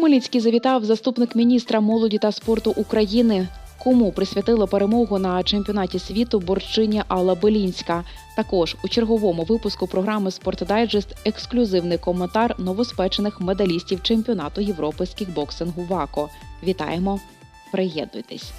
Хмельницький завітав заступник міністра молоді та спорту України. Кому присвятила перемогу на чемпіонаті світу борчиня Алла Белінська. Також у черговому випуску програми «Спортдайджест» ексклюзивний коментар новоспечених медалістів чемпіонату Європи з кікбоксингу ВАКО. Вітаємо! Приєднуйтесь!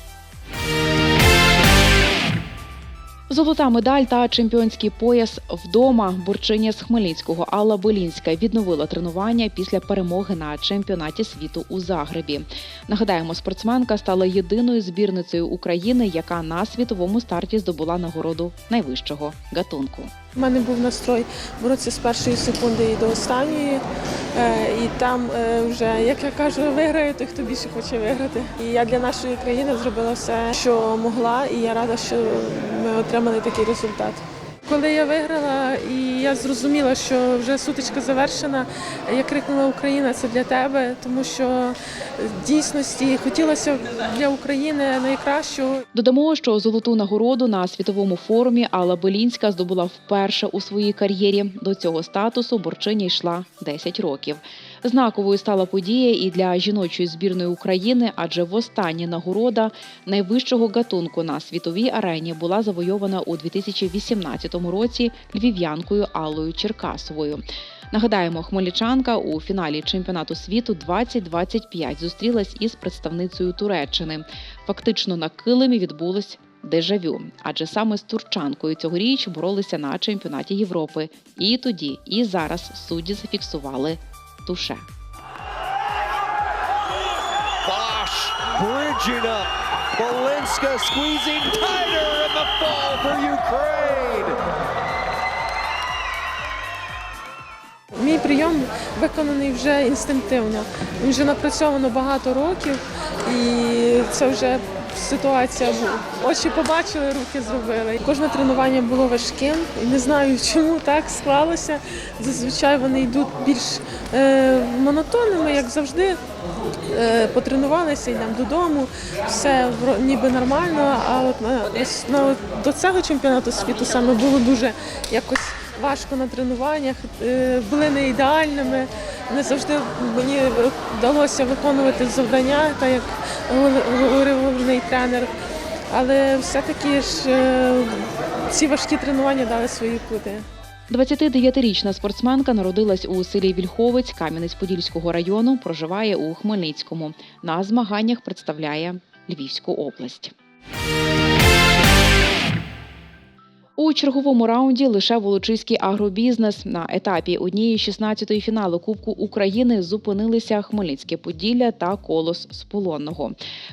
Золота медаль та чемпіонський пояс вдома. Бурчиня з Хмельницького Алла Белінська відновила тренування після перемоги на чемпіонаті світу у Загребі. Нагадаємо, спортсменка стала єдиною збірницею України, яка на світовому старті здобула нагороду найвищого гатунку. У мене був настрой боротися з першої секунди і до останньої. Е, І там е, вже, як я кажу, виграю той, хто більше хоче виграти. І я для нашої країни зробила все, що могла, і я рада, що ми отримали такий результат. Коли я виграла і я зрозуміла, що вже сутичка завершена, я крикнула Україна, це для тебе, тому що дійсності хотілося для України найкращого. Додамо, що золоту нагороду на світовому форумі Алла Белінська здобула вперше у своїй кар'єрі. До цього статусу борчиня йшла 10 років. Знаковою стала подія і для жіночої збірної України, адже востаннє нагорода найвищого гатунку на світовій арені була завойована у 2018 році львів'янкою Аллою Черкасовою. Нагадаємо, хмельничанка у фіналі чемпіонату світу 2025 зустрілась із представницею Туреччини. Фактично на килимі відбулось дежавю, адже саме з турчанкою цьогоріч боролися на чемпіонаті Європи. І тоді, і зараз судді зафіксували туше. Bosch bridging up. Balinska squeezing tighter and the fall for Ukraine. Мій прийом виконаний вже інстинктивно. Він вже напрацьовано багато років, і це вже ситуація. бу- Очі побачили, руки зробили. Кожне тренування було важким. І не знаю, чому так склалося. Зазвичай вони йдуть більш е, монотонними, як завжди. Е, потренувалися, йдемо додому, все ніби нормально. А от на, на до цього чемпіонату світу саме було дуже якось важко на тренуваннях, е, були не ідеальними. Не завжди мені вдалося виконувати завдання, так як говорив головний тренер. Але все-таки ж е, ці важкі тренування дали свої плоди. 29-річна спортсменка народилась у селі Вільховець Кам'янець-Подільського району, проживає у Хмельницькому. На змаганнях представляє Львівську область. У черговому раунді лише Волочиський агробізнес на етапі однієї 16-ї фіналу Кубку України зупинилися Хмельницьке Поділля та Колос з Полонного.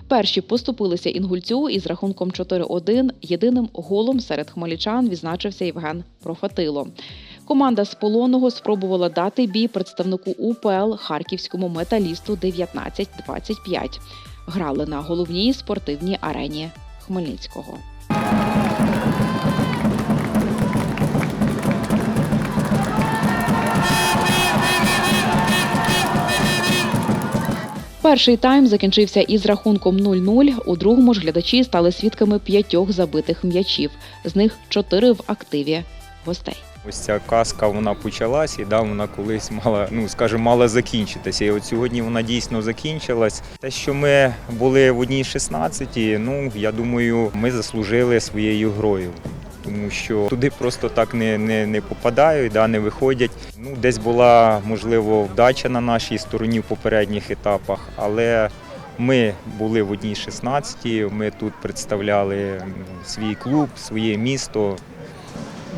Перші поступилися інгульцю із рахунком 4-1. Єдиним голом серед хмельничан відзначився Євген Профатило. Команда з полонного спробувала дати бій представнику УПЛ харківському металісту 19-25. Грали на головній спортивній арені Хмельницького. Перший тайм закінчився із рахунком 0-0. У другому ж глядачі стали свідками п'ятьох забитих м'ячів. З них чотири в активі гостей. Ось ця казка вона почалась і да, вона колись мала, ну скажімо, мала закінчитися. І от сьогодні вона дійсно закінчилась. Те, що ми були в одній 16, ну я думаю, ми заслужили своєю грою. Тому що туди просто так не, не, не попадають, да, не виходять. Ну, десь була можливо вдача на нашій стороні в попередніх етапах, але ми були в одній 16, ми тут представляли свій клуб, своє місто.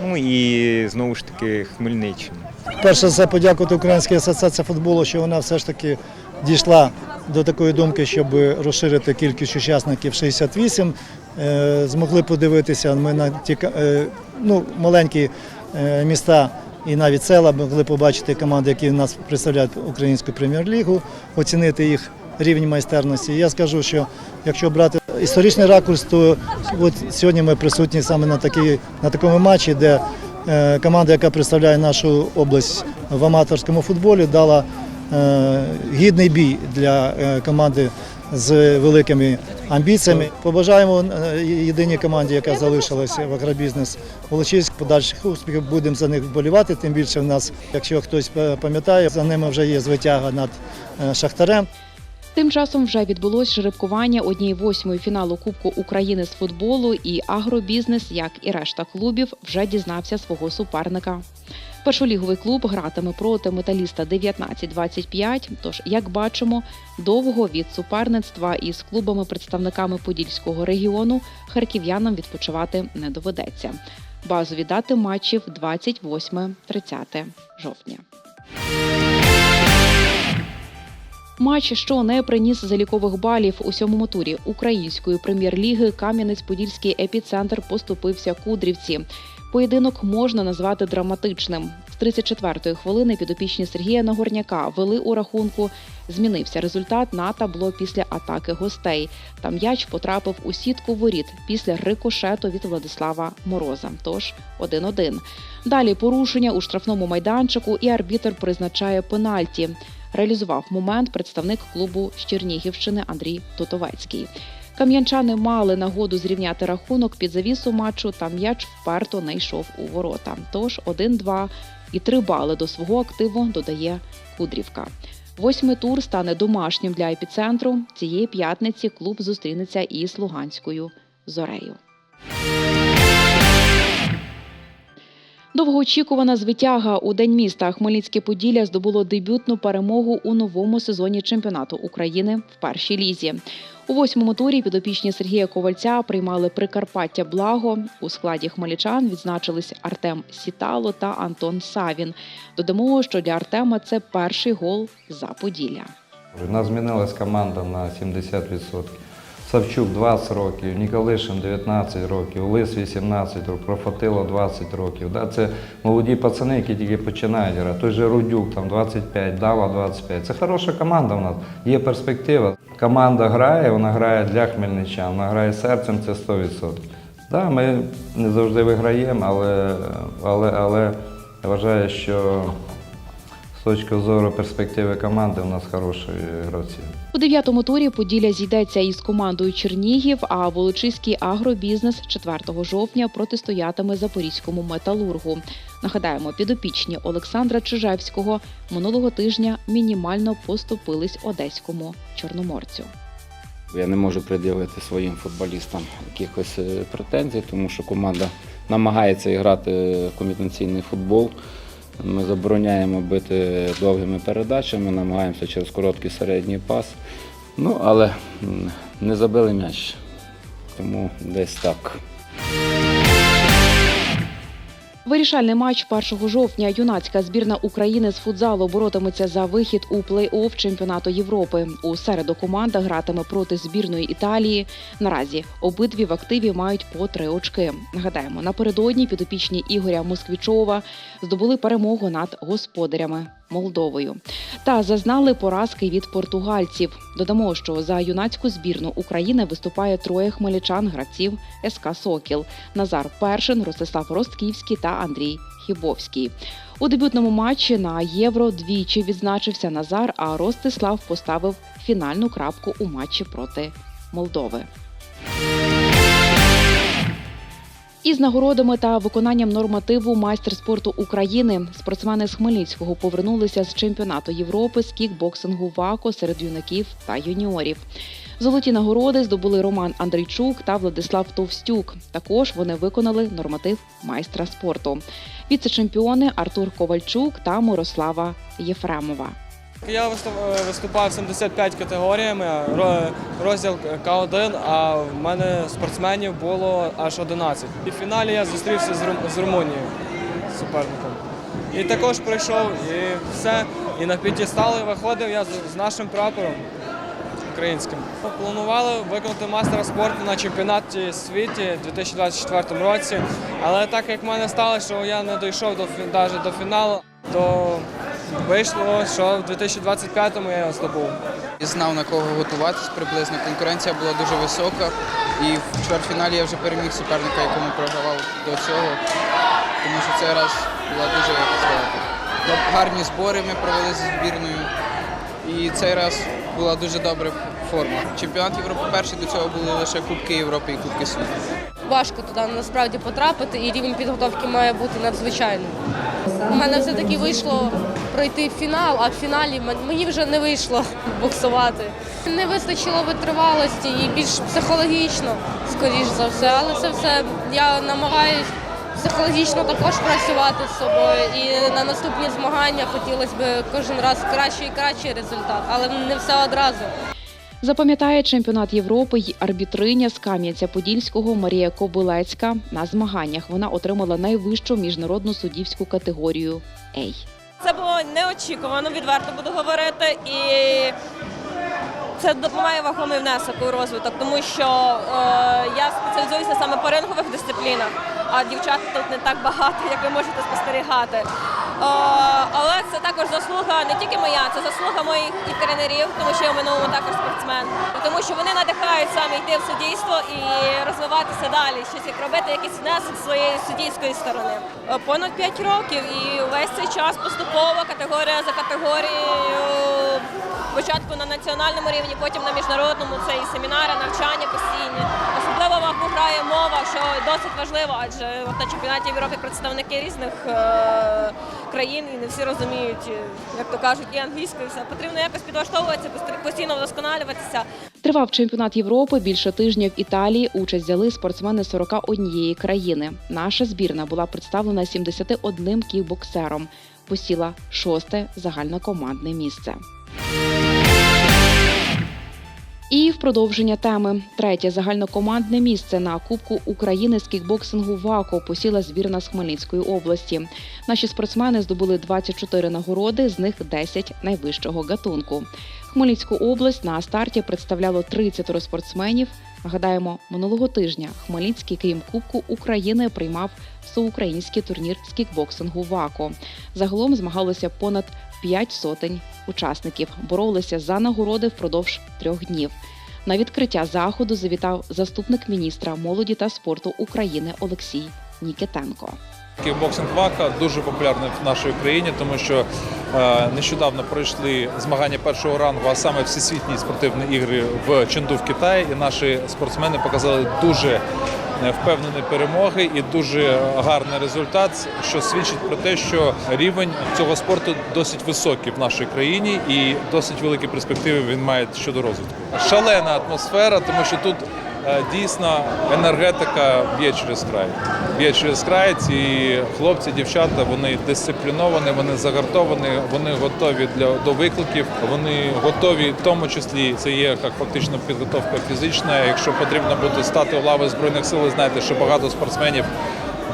Ну і знову ж таки Хмельниччину. Перше за подякувати Українській асоціації футболу, що вона все ж таки дійшла до такої думки, щоб розширити кількість учасників 68. Е, Змогли подивитися ми на ті е, ну, маленькі е, міста і навіть села, могли побачити команди, які нас представляють українську прем'єр-лігу, оцінити їх рівень майстерності. Я скажу, що якщо брати історичний ракурс, то от сьогодні ми присутні саме на, такій, на такому матчі, де команда, яка представляє нашу область в аматорському футболі, дала гідний бій для команди з великими амбіціями. Побажаємо е, єдиній команді, яка залишилася в агробізнес Волочиськ, подальших успіхів. Будемо за них вболівати. Тим більше в нас, якщо хтось пам'ятає, за ними вже є звитяга над е, шахтарем. Тим часом вже відбулось жеребкування однієї восьмої фіналу Кубку України з футболу, і агробізнес, як і решта клубів, вже дізнався свого суперника. Першоліговий клуб гратиме проти металіста 19-25, Тож, як бачимо, довго від суперництва із клубами-представниками Подільського регіону харків'янам відпочивати не доведеться. Базові дати матчів 28-30 жовтня. Матч, що не приніс залікових балів у сьомому турі української прем'єр-ліги, Кам'янець-Подільський епіцентр поступився Кудрівці. Поєдинок можна назвати драматичним. З 34-ї хвилини підопічні Сергія Нагорняка вели у рахунку. Змінився результат на табло після атаки гостей. Та м'яч потрапив у сітку воріт після рикошету від Владислава Мороза. Тож 1-1. Далі порушення у штрафному майданчику, і арбітр призначає пенальті реалізував момент представник клубу з Чернігівщини Андрій Тотовецький. Кам'янчани мали нагоду зрівняти рахунок під завісу матчу, та м'яч вперто не йшов у ворота. Тож 1-2 і 3 бали до свого активу додає Кудрівка. Восьмий тур стане домашнім для епіцентру. Цієї п'ятниці клуб зустрінеться із Луганською зорею. Довгоочікувана звитяга у день міста Хмельницьке Поділля здобуло дебютну перемогу у новому сезоні чемпіонату України в першій лізі. У восьмому турі підопічні Сергія Ковальця приймали Прикарпаття Благо. У складі хмельничан відзначились Артем Сітало та Антон Савін. Додамо, що для Артема це перший гол за Поділля. У нас змінилась команда на 70%. Савчук 20 років, Ніколишин 19 років, Лис 18 років, Профотило 20 років. Да, це молоді пацани, які тільки починають грати. Той же Рудюк там 25, Дава 25. Це хороша команда у нас, є перспектива. Команда грає, вона грає для хмельничан, вона грає серцем, це 100%. Да, ми не завжди виграємо, але, але, але я вважаю, що з точки зору перспективи команди у нас хороші гравці. У дев'ятому турі Поділля зійдеться із командою Чернігів, а Волочиський агробізнес 4 жовтня протистоятиме Запорізькому металургу. Нагадаємо, підопічні Олександра Чижевського минулого тижня мінімально поступились одеському чорноморцю. Я не можу пред'явити своїм футболістам якихось е, претензій, тому що команда намагається грати комбінаційний футбол. Ми забороняємо бити довгими передачами, намагаємося через короткий середній пас. Ну, але не забили м'яч. Тому десь так. Вирішальний матч 1 жовтня юнацька збірна України з футзалу боротиметься за вихід у плей-офф чемпіонату Європи. У середу команда гратиме проти збірної Італії. Наразі обидві в активі мають по три очки. Нагадаємо, напередодні підопічні Ігоря Москвічова здобули перемогу над господарями Молдовою та зазнали поразки від португальців. Додамо, що за юнацьку збірну України виступає троє хмельничан гравців СК Сокіл. Назар Першин, Ростислав Ростківський та Андрій Хібовський. У дебютному матчі на євро двічі відзначився Назар, а Ростислав поставив фінальну крапку у матчі проти Молдови. Із нагородами та виконанням нормативу майстер спорту України спортсмени з Хмельницького повернулися з чемпіонату Європи з кікбоксингу ВАКО серед юнаків та юніорів. Золоті нагороди здобули Роман Андрійчук та Владислав Товстюк. Також вони виконали норматив майстра спорту. Віце-чемпіони Артур Ковальчук та Мирослава Єфремова. Я е, виступав 75 категоріями, розділ К1, а в мене спортсменів було аж 11. І в фіналі я зустрівся з, Румунією з суперником. І також прийшов і все. І на п'ятістали виходив я з, нашим прапором українським. Планували виконати мастера спорту на чемпіонаті світі у 2024 році. Але так як в мене сталося, що я не дійшов до, навіть до фіналу, то вийшло, що в 2025-му я його здобув. І знав на кого готуватись приблизно. Конкуренція була дуже висока. І в чвертьфіналі я вже переміг суперника, якому програвав до цього. Тому що цей раз була дуже сказати, гарні збори ми провели з збірною. І цей раз була дуже добра форма. Чемпіонат Європи перший до цього були лише Кубки Європи і Кубки світу. важко туди насправді потрапити, і рівень підготовки має бути надзвичайним. У мене все-таки вийшло пройти фінал, а в фіналі мені вже не вийшло боксувати. Не вистачило витривалості і більш психологічно, скоріш за все. Але це все я намагаюсь психологічно також працювати з собою. І на наступні змагання хотілося б кожен раз кращий і кращий результат, але не все одразу. Запам'ятає чемпіонат Європи й арбітриня з Кам'янця-Подільського Марія Кобилецька. На змаганнях вона отримала найвищу міжнародну суддівську категорію «Ей». Це було неочікувано, відверто буду говорити, і це має вагомий внесок у розвиток, тому що е, я спеціалізуюся саме по рингових дисциплінах, а дівчат тут не так багато, як ви можете спостерігати. Е, але це також заслуга не тільки моя, це заслуга моїх і тренерів, тому що я в минулому також спортсмен. Тому що вони надихають саме йти в суддійство і розвиватися далі, щось як робити якийсь внесок своєї суддійської сторони. Е, Понад 5 років і весь цей час поступово категорія за категорією. Спочатку на національному рівні, потім на міжнародному це і семінари, навчання постійні. Особливо вагу грає мова, що досить важливо, адже на чемпіонаті Європи представники різних е, країн і не всі розуміють, е, як то кажуть, і англійською все. Потрібно якось підлаштовуватися, постійно- вдосконалюватися. Тривав чемпіонат Європи більше тижня в Італії. Участь взяли спортсмени 41 країни. Наша збірна була представлена 71 кікбоксером. Посіла шосте загальнокомандне місце. І в продовження теми третє загальнокомандне місце на Кубку України з кікбоксингу ВАКО посіла збірна з Хмельницької області. Наші спортсмени здобули 24 нагороди, з них 10 найвищого гатунку. Хмельницьку область на старті представляло 30 спортсменів. Нагадаємо, минулого тижня Хмельницький, крім Кубку України, приймав всеукраїнський турнір з кікбоксингу ВАКО. Загалом змагалося понад 5 сотень учасників, боролися за нагороди впродовж трьох днів. На відкриття заходу завітав заступник міністра молоді та спорту України Олексій Нікітенко. Кікбоксинг ВАКа дуже популярний в нашій країні, тому що е, нещодавно пройшли змагання першого рангу, а саме всесвітні спортивні ігри в Ченду в Китаї. І наші спортсмени показали дуже е, впевнені перемоги і дуже гарний результат, що свідчить про те, що рівень цього спорту досить високий в нашій країні і досить великі перспективи він має щодо розвитку. Шалена атмосфера, тому що тут Дійсно, енергетика б'є через край. Б'є через край. Ці хлопці, дівчата, вони дисципліновані, вони загартовані, вони готові для до викликів. Вони готові, в тому числі це є як фактично підготовка фізична. Якщо потрібно буде стати у лави збройних сил, знаєте, що багато спортсменів.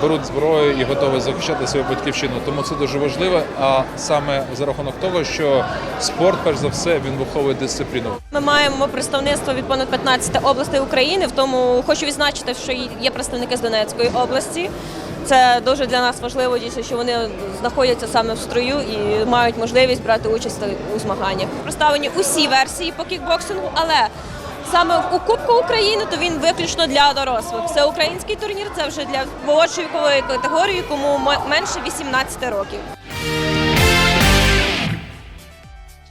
Беруть зброю і готові захищати свою батьківщину, тому це дуже важливо. А саме за рахунок того, що спорт, перш за все, він виховує дисципліну. Ми маємо представництво від понад 15 областей України. В тому хочу відзначити, що є представники з Донецької області. Це дуже для нас важливо, дійсно, що вони знаходяться саме в строю і мають можливість брати участь у змаганнях. Представлені усі версії по кікбоксингу, але саме у Кубку України то він виключно для дорослих. Всеукраїнський турнір це вже для молодшої вікової категорії, кому менше 18 років.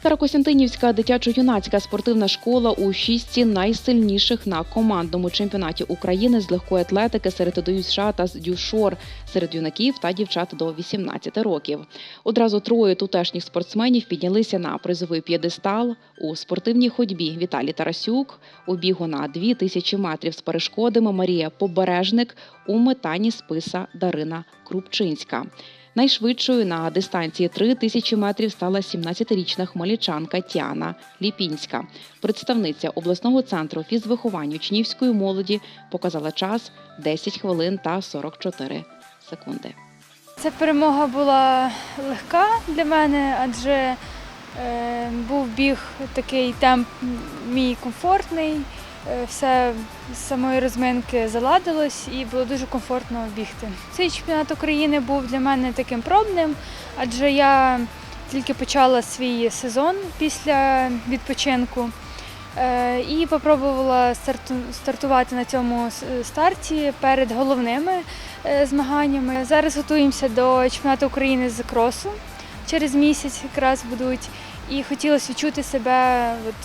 Старокостянтинівська дитячо-юнацька спортивна школа у шістці найсильніших на командному чемпіонаті України з легкої атлетики серед ДЮСШ та з дюшор серед юнаків та дівчат до 18 років. Одразу троє тутешніх спортсменів піднялися на призовий п'єдестал у спортивній ходьбі Віталій Тарасюк, у бігу на 2000 метрів з перешкодами Марія Побережник, у метанні списа Дарина Крупчинська. Найшвидшою на дистанції 3 тисячі метрів стала 17-річна хмельничанка Тіана Ліпінська. Представниця обласного центру фізвиховання учнівської молоді показала час 10 хвилин та 44 секунди. Ця перемога була легка для мене, адже е, був біг такий темп мій комфортний, все з самої розминки заладилось і було дуже комфортно бігти. Цей чемпіонат України був для мене таким пробним, адже я тільки почала свій сезон після відпочинку. Е, І попробувала старту- стартувати на цьому старті перед головними е, змаганнями. Зараз готуємося до чемпіонату України з кросу. Через місяць якраз будуть. І хотілося відчути себе от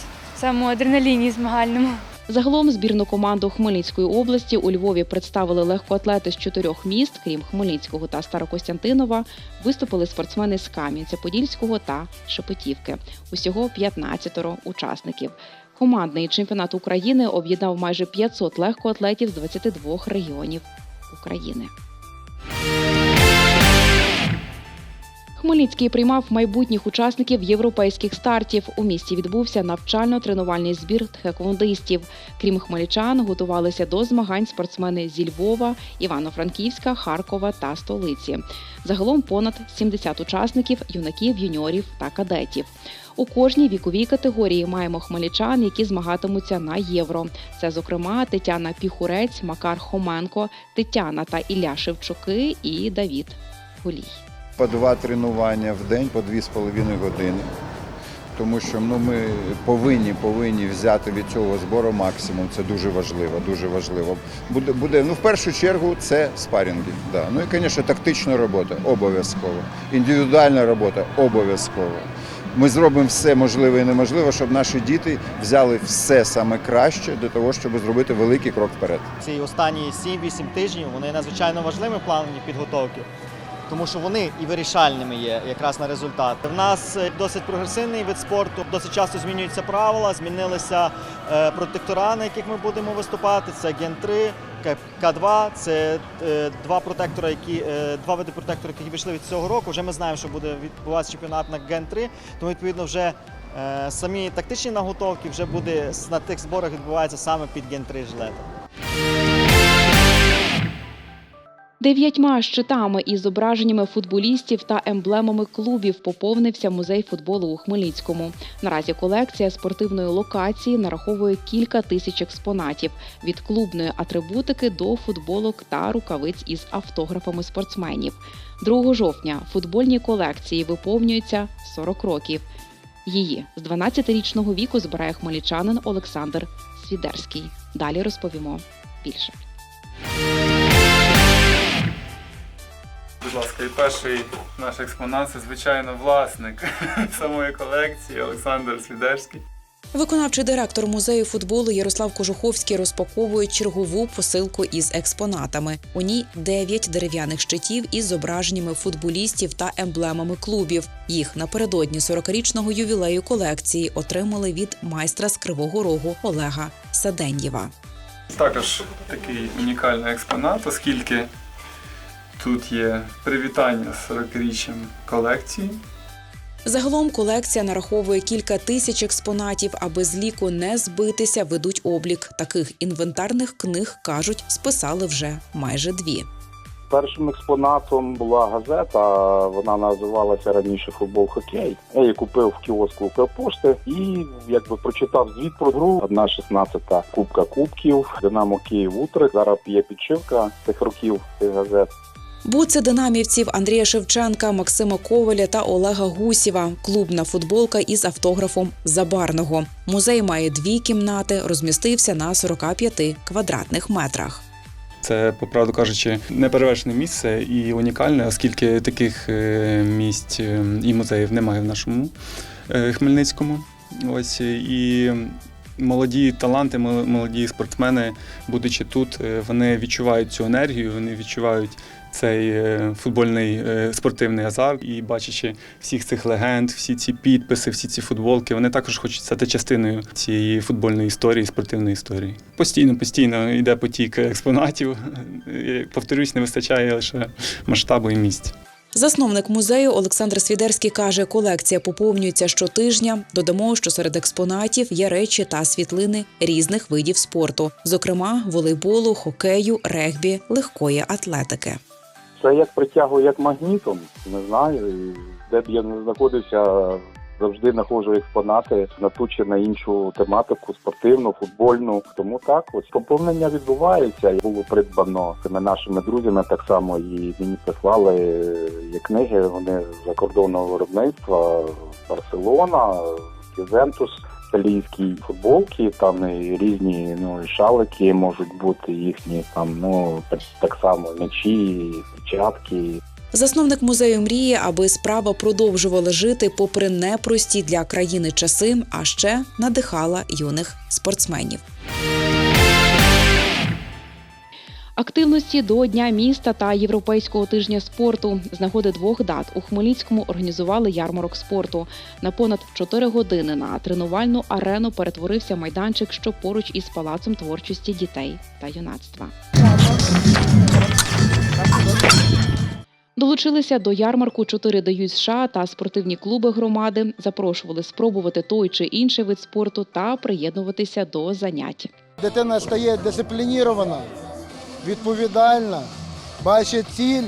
цьому адреналіні змагальному. Загалом збірну команду Хмельницької області у Львові представили легкоатлети з чотирьох міст, крім Хмельницького та Старокостянтинова, виступили спортсмени з Кам'янця-Подільського та Шепетівки. Усього 15 учасників. Командний чемпіонат України об'єднав майже 500 легкоатлетів з 22 регіонів України. Хмельницький приймав майбутніх учасників європейських стартів. У місті відбувся навчально-тренувальний збір тхеквондистів. Крім хмельничан, готувалися до змагань спортсмени зі Львова, Івано-Франківська, Харкова та столиці. Загалом понад 70 учасників, юнаків, юніорів та кадетів. У кожній віковій категорії маємо хмельничан, які змагатимуться на євро. Це, зокрема, Тетяна Піхурець, Макар Хоменко, Тетяна та Ілля Шевчуки і Давід Гулій. По два тренування в день, по 2,5 години. Тому що ну, ми повинні, повинні взяти від цього збору максимум. Це дуже важливо, дуже важливо. Буде, буде ну, в першу чергу, це спарінги. Да. Ну і, звісно, тактична робота обов'язково. Індивідуальна робота обов'язково. Ми зробимо все можливе і неможливе, щоб наші діти взяли все саме краще для того, щоб зробити великий крок вперед. Ці останні 7-8 тижнів вони надзвичайно важливі в плані підготовки, тому що вони і вирішальними є якраз на результат. В нас е, досить прогресивний вид спорту, досить часто змінюються правила, змінилися е, протектора, на яких ми будемо виступати. Це Ген 3, К2, це е, два протектора, які два види протекторів, які вийшли від цього року. Вже ми знаємо, що буде відбуватися чемпіонат на Ген 3, тому відповідно вже. Самі тактичні наготовки вже буде на тих зборах відбуваються саме під ген 3 жилети. Дев'ятьма щитами із зображеннями футболістів та емблемами клубів поповнився музей футболу у Хмельницькому. Наразі колекція спортивної локації нараховує кілька тисяч експонатів від клубної атрибутики до футболок та рукавиць із автографами спортсменів. 2 жовтня футбольній колекції виповнюється 40 років. Її з 12-річного віку збирає хмельничанин Олександр Свідерський. Далі розповімо більше. Будь ласка, і перший наш експонат це, звичайно, власник самої колекції Олександр Свідерський. Виконавчий директор музею футболу Ярослав Кожуховський розпаковує чергову посилку із експонатами. У ній дев'ять дерев'яних щитів із зображеннями футболістів та емблемами клубів. Їх напередодні 40-річного ювілею колекції отримали від майстра з Кривого Рогу Олега Саденєва. Також такий унікальний експонат, оскільки тут є привітання з 40-річчям колекції. Загалом колекція нараховує кілька тисяч експонатів, аби з ліку не збитися, ведуть облік. Таких інвентарних книг кажуть, списали вже майже дві. Першим експонатом була газета, вона називалася раніше футбол хокей. Я її купив в кіоску Укрпошти і якби прочитав звіт про гру. Одна 16-та кубка кубків, Динамо Київ Утрик. Зараз є підшивка цих років цих газет. Буци динамівців Андрія Шевченка, Максима Коваля та Олега Гусєва. Клубна футболка із автографом Забарного. Музей має дві кімнати, розмістився на 45 квадратних метрах. Це, по правду кажучи, неперевершене місце і унікальне, оскільки таких е, місць е, і музеїв немає в нашому е, Хмельницькому. Ось і молоді таланти, мол- молоді спортсмени, будучи тут, вони відчувають цю енергію, вони відчувають цей е, футбольний е, спортивний азарт. І бачачи всіх цих легенд, всі ці підписи, всі ці футболки, вони також хочуть стати частиною цієї футбольної історії, спортивної історії. Постійно, постійно йде потік експонатів. Е, Повторюсь, не вистачає лише масштабу і місць. Засновник музею Олександр Свідерський каже, колекція поповнюється щотижня. Додамо, що серед експонатів є речі та світлини різних видів спорту, зокрема волейболу, хокею, регбі, легкої атлетики. Це як притягує як магнітом, не знаю. Де б я не знаходився, завжди знаходжу експонати на ту чи на іншу тематику, спортивну, футбольну. Тому так, ось поповнення відбувається. Було придбано цими нашими друзями так само і мені прислали е, є книги. Вони закордонного виробництва Барселона, Ювентус. Італійські футболки, там і різні ну і шалики можуть бути їхні там, ну так само м'ячі, перчатки. Засновник музею мріє, аби справа продовжувала жити попри непрості для країни часи, а ще надихала юних спортсменів. Активності до Дня міста та Європейського тижня спорту з нагоди двох дат у Хмельницькому організували ярмарок спорту. На понад 4 години на тренувальну арену перетворився майданчик, що поруч із палацом творчості дітей та юнацтва. Долучилися до ярмарку чотири даю США та спортивні клуби громади. Запрошували спробувати той чи інший вид спорту та приєднуватися до занять. Дитина стає дисциплінована, відповідальна, бачить ціль,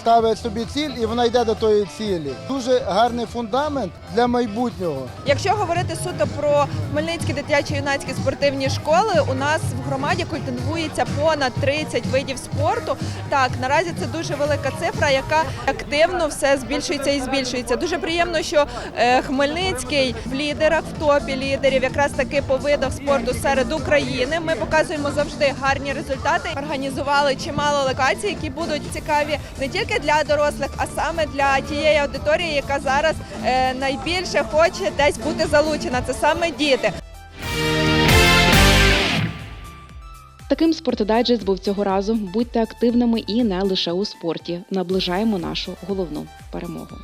ставить собі ціль і вона йде до тої цілі. Дуже гарний фундамент для майбутнього. Якщо говорити суто про Хмельницькі дитячі юнацькі спортивні школи, у нас в громаді культивується понад 30 видів спорту. Так, наразі це дуже велика цифра, яка активно все збільшується і збільшується. Дуже приємно, що е, Хмельницький в лідерах, в топі лідерів, якраз таки по видах спорту серед України. Ми показуємо завжди гарні результати. Організували чимало локацій, які будуть цікаві не тільки для дорослих, а саме для тієї аудиторії, яка зараз е, найбільше хоче десь бути залучена. Це саме діти. Таким спортодайджест був цього разу. Будьте активними і не лише у спорті. Наближаємо нашу головну перемогу.